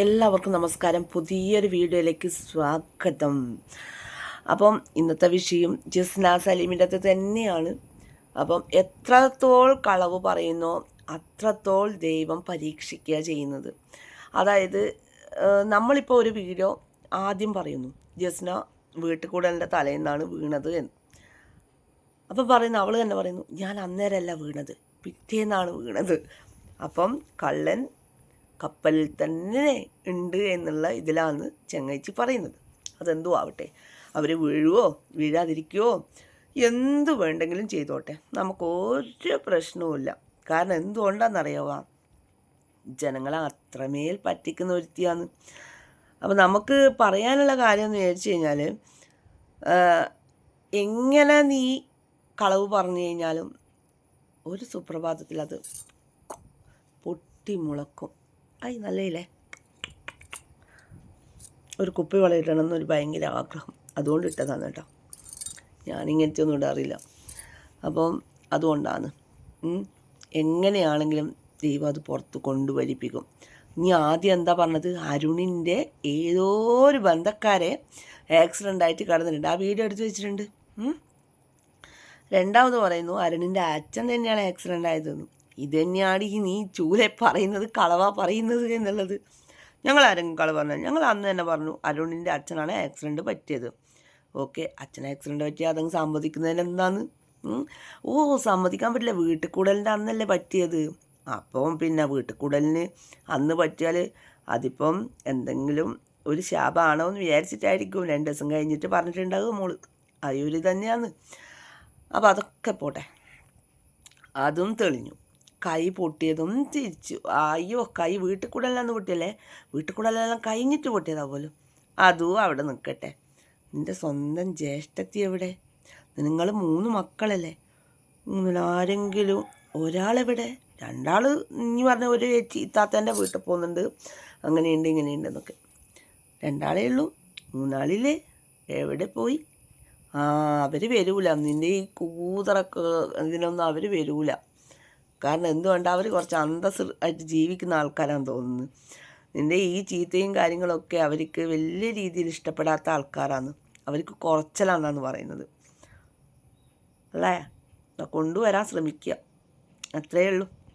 എല്ലാവർക്കും നമസ്കാരം. പുതിയൊരു വീഡിയോയിലേക്ക് സ്വാഗതം. അപ്പം ഇന്നത്തെ വിഷയം ജസ്ന സലീമിന്റെ അത് തന്നെയാണ്. അപ്പം എത്രത്തോൾ കളവ് പറയുന്നോ അത്രത്തോൾ ദൈവം പരീക്ഷിക്കുക ചെയ്യുന്നത്. അതായത് നമ്മളിപ്പോൾ ഒരു വീഡിയോ ആദ്യം പറയുന്നു ജസ്ന വീട്ടിൽ കൂടെ എന്റെ തലയിൽ നിന്നാണ് വീണത് എന്ന്. അപ്പം പറയുന്നു അവൾ തന്നെ പറയുന്നു ഞാൻ അന്നേരമല്ല വീണത് പിറ്റേന്നാണ് വീണത്. അപ്പം കള്ളൻ കപ്പലിൽ തന്നെ ഉണ്ട് എന്നുള്ള ഇതിലാണ് ചെങ്ങൈച്ചി പറയുന്നത്. അതെന്തോ ആവട്ടെ. അവർ വീഴുവോ? വീഴാതിരിക്കുവോ? എന്ത് വേണ്ടെങ്കിലും ചെയ്തോട്ടെ. നമുക്ക് ഒരു പ്രശ്നവുമില്ല. കാരണം എന്തുകൊണ്ടാണെന്നറിയാവാ? ജനങ്ങളെ അത്രമേൽ പറ്റിക്കുന്ന ഒരുത്തിയാണ്. അപ്പോൾ നമുക്ക് പറയാനുള്ള കാര്യം എന്ന് വിചാരിച്ചു കഴിഞ്ഞാൽ എങ്ങനെ നീ കളവ് പറഞ്ഞു കഴിഞ്ഞാലും ഒരു സുപ്രഭാതത്തിൽ അത് പൊട്ടി ഐ നല്ലയില്ലേ? ഒരു കുപ്പി വള ഇടണം എന്നൊരു ഭയങ്കര ആഗ്രഹം. അതുകൊണ്ട് ഇട്ടതാണ് കേട്ടോ. ഞാനിങ്ങനത്തെ ഒന്നും ഇടാറില്ല. അപ്പം അതുകൊണ്ടാണ്. എങ്ങനെയാണെങ്കിലും ദൈവം അത് പുറത്ത് കൊണ്ടുവരിപ്പിക്കും. നീ ആദ്യം എന്താ പറഞ്ഞത്? അരുണിന്റെ ഏതോ ഒരു ബന്ധക്കാരെ ആക്സിഡന്റ് ആയിട്ട് കടന്നിട്ടുണ്ട്. ആ വീഡിയോ എടുത്ത് വെച്ചിട്ടുണ്ട്. രണ്ടാമത് പറയുന്നു അരുണിന്റെ അച്ഛൻ തന്നെയാണ് ആക്സിഡന്റ് ആയതെന്ന്. ഇത് തന്നെയാണ് ഈ നീ ചൂലെ പറയുന്നത് കളവാ പറയുന്നത് എന്നുള്ളത്. ഞങ്ങൾ ആരെങ്കിലും കളവ പറഞ്ഞാൽ ഞങ്ങൾ അന്ന് തന്നെ പറഞ്ഞു അരുണിന്റെ അച്ഛനാണ് ആക്സിഡന്റ് പറ്റിയത്. ഓക്കെ അച്ഛൻ ആക്സിഡന്റ് പറ്റിയാൽ അതങ്ങ് സമ്മതിക്കുന്നതിന് എന്താന്ന്? ഓ സമ്മതിക്കാൻ പറ്റില്ല വീട്ടിൽ കൂടലിന്റെ അന്നല്ലേ പറ്റിയത്. അപ്പം പിന്നെ വീട്ടിൽ കൂടലിന് അന്ന് പറ്റിയാൽ അതിപ്പം എന്തെങ്കിലും ഒരു ശാപമാണോ എന്ന് വിചാരിച്ചിട്ടായിരിക്കും. രണ്ട് ദിവസം കഴിഞ്ഞിട്ട് പറഞ്ഞിട്ടുണ്ടാകും മോൾ. അതൊരു തന്നെയാണ് അപ്പോൾ അതൊക്കെ പോട്ടെ. അതും തെളിഞ്ഞു. കൈ പൊട്ടിയതും തിരിച്ചു. അയ്യോ കൈ വീട്ടിൽ കൂടെല്ലാം പൊട്ടിയല്ലേ? വീട്ടിൽ കൂടെല്ലാം കഴിഞ്ഞിട്ട് പൊട്ടിയതാ പോലും. അതും അവിടെ നിൽക്കട്ടെ നിന്റെ സ്വന്തം ജ്യേഷ്ഠത്തി എവിടെ? നിങ്ങൾ മൂന്ന് മക്കളല്ലേ? മൂന്നിലാരെങ്കിലും ഒരാളെവിടെ? രണ്ടാൾ ഇനി പറഞ്ഞ ഒരു ചേച്ചി താത്തേന്റെ വീട്ടിൽ പോകുന്നുണ്ട്. അങ്ങനെയുണ്ട് ഇങ്ങനെയുണ്ട് എന്നൊക്കെ. രണ്ടാളേ ഉള്ളൂ. മൂന്നാളില്ലേ? എവിടെ പോയി? ആ അവർ വരൂല. നിന്റെ ഈ കൂതറൊക്കെ ഇതിനൊന്നും അവർ വരൂല. കാരണം എന്തുകൊണ്ട് അവർ കുറച്ച് അന്തസ് ആയിട്ട് ജീവിക്കുന്ന ആൾക്കാരാണെന്ന് തോന്നുന്നു. നിന്റെ ഈ ചീത്തയും കാര്യങ്ങളൊക്കെ അവർക്ക് വലിയ രീതിയിൽ ഇഷ്ടപ്പെടാത്ത ആൾക്കാരാണ് അവർക്ക് കുറച്ചലാണെന്നാണ് പറയുന്നത്. അല്ലേ? കൊണ്ടുവരാൻ ശ്രമിക്കുക. അത്രയേ ഉള്ളൂ.